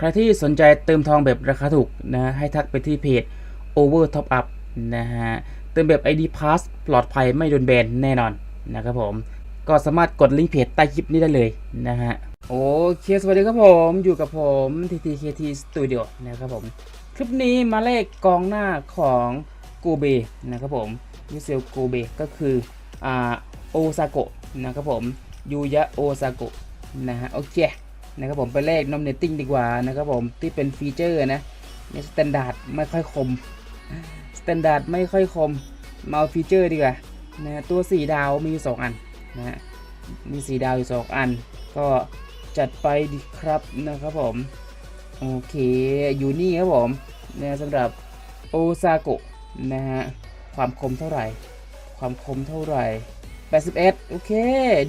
ใครที่สนใจเติมทองแบบราคาถูกนะให้ทักไปที่เพจ Over Top Up นะฮะเติมแบบ ID Pass ปลอดภัยไม่โดนแบนแน่นอนนะครับผม ก็สามารถกดลิงก์เพจใต้คลิปนี้ได้เลยนะฮะโอเคสวัสดีครับผมอยู่กับผม TTKT Studio นะครับผม คลิปนี้มาเลขกองหน้าของโกเบนะครับผมยูเซลโกเบก็คืออ่าโอซาโกะนะครับผมยูยะโอซาโกะนะฮะโอเค นะครับผมไปเลขนอมเนตติ้งดีกว่านะครับผมที่เป็นฟีเจอร์นะนี่สแตนดาร์ดไม่ค่อยคมสแตนดาร์ดไม่ค่อยคมมาเอาฟีเจอร์ดีกว่านะตัว 4 ดาวมีอยู่ 2 อันนะฮะมี 4 ดาวอยู่ 2 อัน ก็จัดไปดีครับนะครับผม โอเค อยู่นี่ครับผมนะสำหรับโอซากะนะฮะ ความคมเท่าไหร่ ความคมเท่าไหร่ 81 โอเค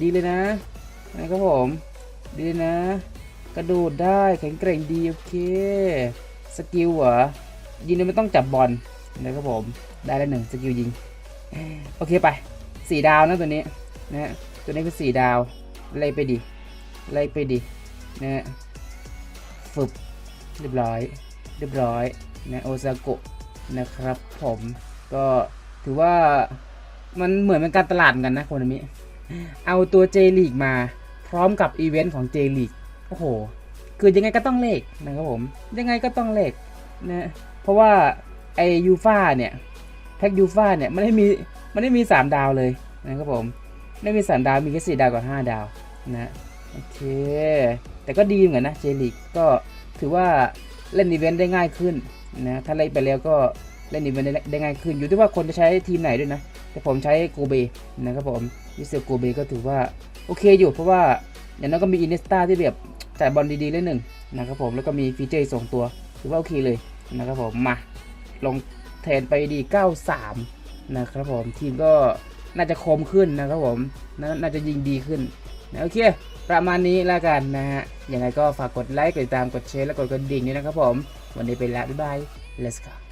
ดีเลยนะนะครับผม ดีเลยนะ กระโดดได้แข็งแกร่งดีโอเค สกิลเหรอ ยิงโดยไม่ต้องจับบอลนะครับผม ได้แล้วหนึ่งสกิลยิง โอเคไปสี่ดาวนะตัวนี้นะฮะตัวนี้คือสี่ดาวไล่ไปดิไล่ไปดินะฮะฝึกเรียบร้อย เรียบร้อยนะโอซากะนะครับผมก็ถือว่ามันเหมือนเป็นการตลาดกันนะคนามิเอาตัวเจลีกมาพร้อมกับอีเวนต์ของเจลีก โอ้โห คือยังไงก็ต้องเลขนะครับผม ยังไงก็ต้องเลขนะ เพราะว่าไอยูฟาเนี่ยแพ็กยูฟาเนี่ยมันไม่มีมันไม่มี 3 ดาวเลยนะครับผม ไม่มีสามดาวมีแค่สี่ดาวกับห้าดาวนะโอเค แต่ก็ดีเหมือนกันนะเจลีกก็ถือว่าเล่นอีเวนต์ได้ง่ายขึ้นนะถ้าเล่นไปแล้วก็เล่นอีเวนต์ได้ได้ง่ายขึ้น อยู่ที่ว่าคนจะใช้ทีมไหนด้วยนะ แต่ผมใช้โกเบนะครับผมวิเซลโกเบก็ถือว่าโอเคอยู่เพราะว่าอย่างนั้นก็มีอินเนสตาที่แบบ จ่ายบอลดีๆเล้หนึ่งนะครับผมแล้วก็มีฟีเจอร์สองตัวถือว่าโอเคเลยนะครับผมมาลงแทนไปดี 93 นะครับผมทีมก็น่าจะคมขึ้นนะครับผมนน่าจะยิงดีขึ้นนะโอเค ประมาณนี้แล้วกันนะฮะยังไงก็ฝากกดไลค์กดติดตามกดแชร์และกดกระดิ่งด้วยนะครับผม วันนี้ไปแล้วบ๊ายบาย let's go